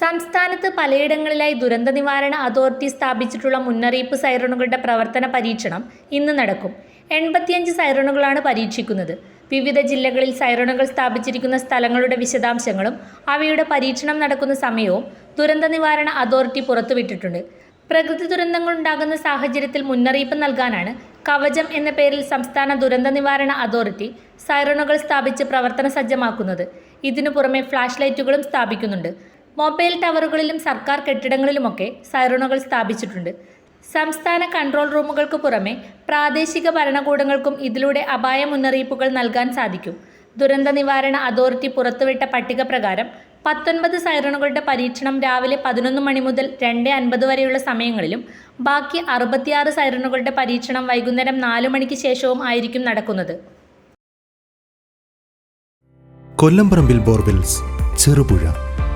സംസ്ഥാനത്ത് പലയിടങ്ങളിലായി ദുരന്ത നിവാരണ അതോറിറ്റി സ്ഥാപിച്ചിട്ടുള്ള മുന്നറിയിപ്പ് സൈറണുകളുടെ പ്രവർത്തന പരീക്ഷണം ഇന്ന് നടക്കും. എൺപത്തിയഞ്ച് സൈറണുകളാണ് പരീക്ഷിക്കുന്നത്. വിവിധ ജില്ലകളിൽ സൈറണുകൾ സ്ഥാപിച്ചിരിക്കുന്ന സ്ഥലങ്ങളുടെ വിശദാംശങ്ങളും അവയുടെ പരീക്ഷണം നടക്കുന്ന സമയവും ദുരന്ത നിവാരണ അതോറിറ്റി പുറത്തുവിട്ടിട്ടുണ്ട്. പ്രകൃതി ദുരന്തങ്ങൾ ഉണ്ടാകുന്ന സാഹചര്യത്തിൽ മുന്നറിയിപ്പ് നൽകാനാണ് കവചം എന്ന പേരിൽ സംസ്ഥാന ദുരന്ത നിവാരണ അതോറിറ്റി സൈറണുകൾ സ്ഥാപിച്ച് പ്രവർത്തന സജ്ജമാക്കുന്നത്. ഇതിനു പുറമെ ഫ്ലാഷ് ലൈറ്റുകളും സ്ഥാപിക്കുന്നുണ്ട്. മൊബൈൽ ടവറുകളിലും സർക്കാർ കെട്ടിടങ്ങളിലുമൊക്കെ സൈറണുകൾ സ്ഥാപിച്ചിട്ടുണ്ട്. സംസ്ഥാന കൺട്രോൾ റൂമുകൾക്ക് പുറമെ പ്രാദേശിക ഭരണകൂടങ്ങൾക്കും ഇതിലൂടെ അപായ മുന്നറിയിപ്പുകൾ നൽകാൻ സാധിക്കും. ദുരന്ത നിവാരണ അതോറിറ്റി പുറത്തുവിട്ട പട്ടിക പ്രകാരം പത്തൊൻപത് സൈറണുകളുടെ പരീക്ഷണം രാവിലെ പതിനൊന്ന് മണി മുതൽ രണ്ട് അൻപത് വരെയുള്ള സമയങ്ങളിലും ബാക്കി അറുപത്തിയാറ് സൈറണുകളുടെ പരീക്ഷണം വൈകുന്നേരം നാലു മണിക്ക് ശേഷവും ആയിരിക്കും നടക്കുന്നത്. കൊല്ലംപറമ്പിൽ ബോർവെൽസ് ചെറുപുഴ.